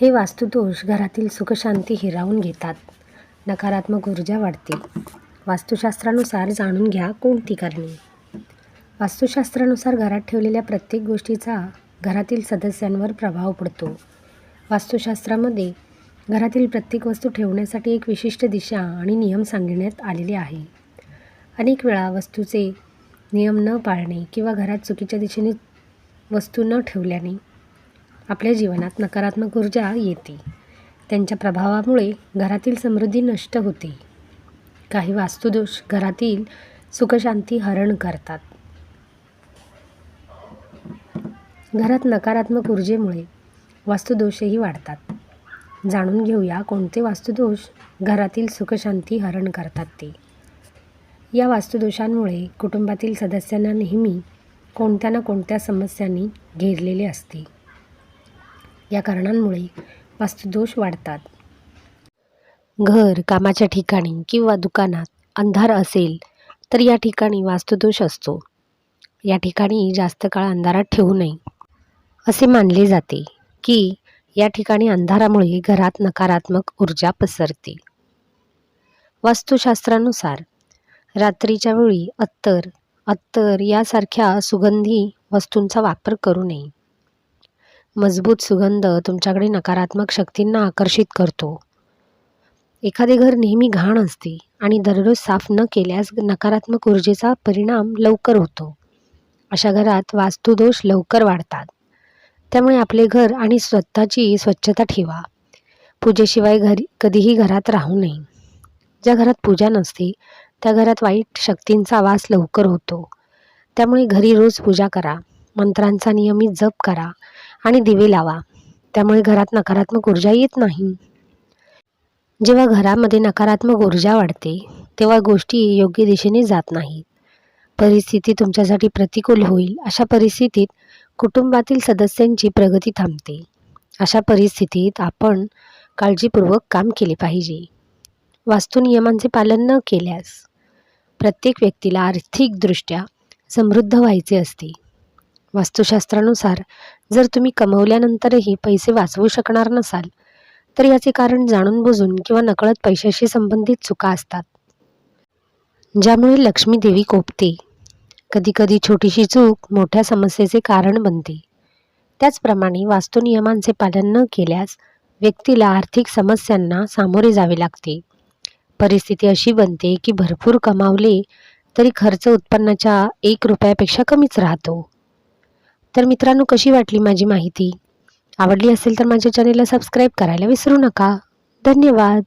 हे वास्तुदोष घरातील सुखशांती हिरावून घेतात. नकारात्मक ऊर्जा वाढते. वास्तुशास्त्रानुसार जाणून घ्या कोणती कारणे. वास्तुशास्त्रानुसार घरात ठेवलेल्या प्रत्येक गोष्टीचा घरातील सदस्यांवर प्रभाव पडतो. वास्तुशास्त्रामध्ये घरातील प्रत्येक वस्तू ठेवण्यासाठी एक विशिष्ट दिशा आणि नियम सांगण्यात आलेले आहे. अनेक वेळा वस्तूचे नियम न पाळणे किंवा घरात चुकीच्या दिशेने वस्तू न ठेवल्याने आपल्या जीवनात नकारात्मक ऊर्जा येते. त्यांच्या प्रभावामुळे घरातील समृद्धी नष्ट होते. काही वास्तुदोष घरातील सुखशांती हरण करतात. घरात नकारात्मक ऊर्जेमुळे वास्तुदोषही वाढतात. जाणून घेऊया कोणते वास्तुदोष घरातील सुखशांती हरण करतात ते. या वास्तुदोषांमुळे कुटुंबातील सदस्यांना नेहमी कोणत्या ना कोणत्या समस्यांनी घेरलेले असते. या कारणांमुळे वास्तुदोष वाढतात. घर कामाच्या ठिकाणी किंवा दुकानात अंधार असेल तर या ठिकाणी वास्तुदोष असतो. या ठिकाणी जास्त काळ अंधारात ठेवू नये. असे मानले जाते की या ठिकाणी अंधारामुळे घरात नकारात्मक ऊर्जा पसरते. वास्तुशास्त्रानुसार रात्रीच्या वेळी अत्तर अत्तर यासारख्या सुगंधी वस्तूंचा वापर करू नये. मजबूत सुगंध तुमच्याकडे नकारात्मक शक्तींना आकर्षित करतो. एखादे घर नेहमी घाण असते आणि दररोज साफ न केल्यास नकारात्मक ऊर्जेचा परिणाम लवकर होतो. अशा घरात वास्तुदोष लवकर वाढतात. त्यामुळे आपले घर आणि स्वतःची स्वच्छता ठेवा. पूजेशिवाय घरी कधीही घरात राहू नये. ज्या घरात पूजा नसते त्या घरात वाईट शक्तींचा वास लवकर होतो. त्यामुळे घरी रोज पूजा करा. मंत्रांचा नियमित जप करा आणि दिवे लावा. त्यामुळे घरात नकारात्मक ऊर्जा येत नाही. जेव्हा घरामध्ये नकारात्मक ऊर्जा वाढते तेव्हा गोष्टी योग्य दिशेने जात नाहीत परिस्थिती तुमच्यासाठी प्रतिकूल होईल. अशा परिस्थितीत कुटुंबातील सदस्यांची प्रगती थांबते. अशा परिस्थितीत आपण काळजीपूर्वक काम केले पाहिजे. वास्तुनियमांचे पालन न केल्यास प्रत्येक व्यक्तीला आर्थिकदृष्ट्या समृद्ध व्हायचे असते. वास्तुशास्त्रानुसार जर तुम्ही कमवल्यानंतरही पैसे वाचवू शकणार नसाल तर याचे कारण जाणून बुजून किंवा नकळत पैशाशी संबंधित चुका असतात. ज्यामुळे लक्ष्मी देवी कोपते. कधीकधी छोटीशी चूक मोठ्या समस्येचे कारण बनते. त्याचप्रमाणे वास्तुनियमांचे पालन न केल्यास व्यक्तीला आर्थिक समस्यांना सामोरे जावे लागते. परिस्थिती अशी बनते की भरपूर कमावले तरी खर्च उत्पन्नाच्या एक रुपयापेक्षा कमीच राहतो. तर मित्रांनो कशी वाटली माझी माहिती? आवडली असेल तर माझ्या चॅनेलला सबस्क्राईब करायला विसरू नका. धन्यवाद.